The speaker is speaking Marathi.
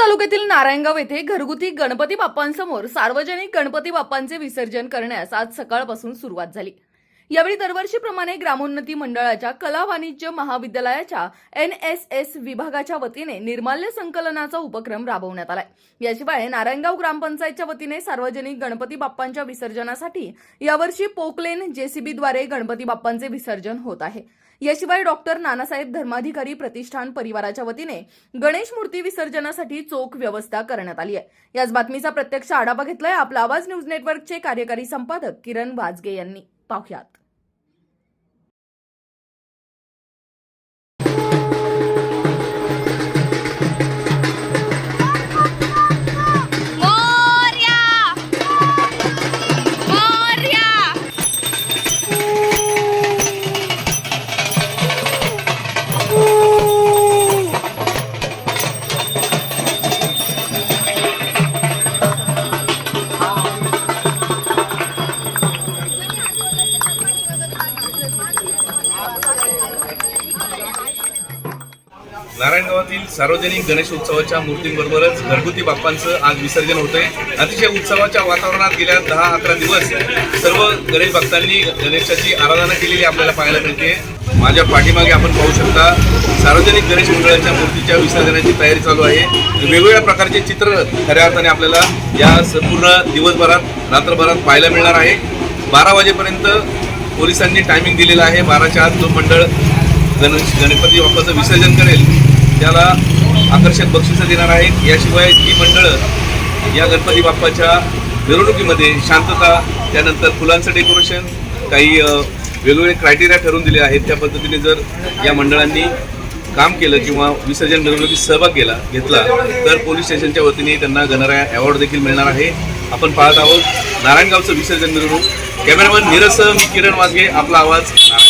तालुक्यातील नारायणगाव येथे घरगुती गणपती बाप्पांसमोर सार्वजनिक गणपती बाप्पांचे विसर्जन करण्यास आज सकाळपासून सुरुवात झाली. यावेळी दरवर्षीप्रमाणे ग्रामोन्नती मंडळाच्या कला वाणिज्य महाविद्यालयाच्या एन एस एस विभागाच्या वतीने निर्माल्य संकलनाचा उपक्रम राबवण्यात आलाय. याशिवाय नारायणगाव ग्रामपंचायतच्या वतीने सार्वजनिक गणपती बाप्पांच्या विसर्जनासाठी यावर्षी पोकलेन जेसीबीद्वारे गणपती बाप्पांचे विसर्जन होत आहे. याशिवाय डॉक्टर नानासाहेब धर्माधिकारी प्रतिष्ठान परिवाराच्या वतीने गणेश मूर्ती विसर्जनासाठी चोख व्यवस्था करण्यात आली आहे. याच बातमीचा प्रत्यक्ष आढावा घेतलाय आपला आवाज न्यूज नेटवर्कचे कार्यकारी संपादक किरण वाजगे यांनी. पाहुयात. नारायणगावातील सार्वजनिक गणेशोत्सवाच्या मूर्तींबरोबरच घरगुती बाप्पांचं आज विसर्जन होतंय. अतिशय उत्सवाच्या वातावरणात गेल्या दहा अकरा दिवस सर्व गणेश भक्तांनी गणेशाची आराधना केलेली आपल्याला पाहायला मिळते. माझ्या पाठीमागे आपण पाहू शकता सार्वजनिक गणेश मंडळाच्या मूर्तीच्या विसर्जनाची तयारी चालू आहे. वेगवेगळ्या प्रकारचे चित्र खऱ्या अर्थाने आपल्याला या संपूर्ण दिवसभरात रात्रभरात पाहायला मिळणार आहे. बारा वाजेपर्यंत पोलिसांनी टायमिंग दिलेला आहे. बाराच्या आत जो मंडळ गण गणपती बाप्पाचं विसर्जन करेल त्याला आकर्षक बक्षिसं देणार आहेत. याशिवाय जी मंडळं या गणपती बाप्पाच्या मिरवणुकीमध्ये शांतता त्यानंतर फुलांचं डेकोरेशन काही वेगवेगळे क्रायटेरिया ठरवून दिले आहेत. त्या पद्धतीने जर या मंडळांनी काम केलं किंवा विसर्जन मिरवणुकीत सहभाग केला घेतला तर पोलीस स्टेशनच्या वतीने त्यांना गणराया अवॉर्ड देखील मिळणार आहे. आपण पाहत आहोत नारायणगावचं विसर्जन मिरवणूक. कॅमेरामॅन नीरज मी किरण वाघे आपला आवाज नारायण.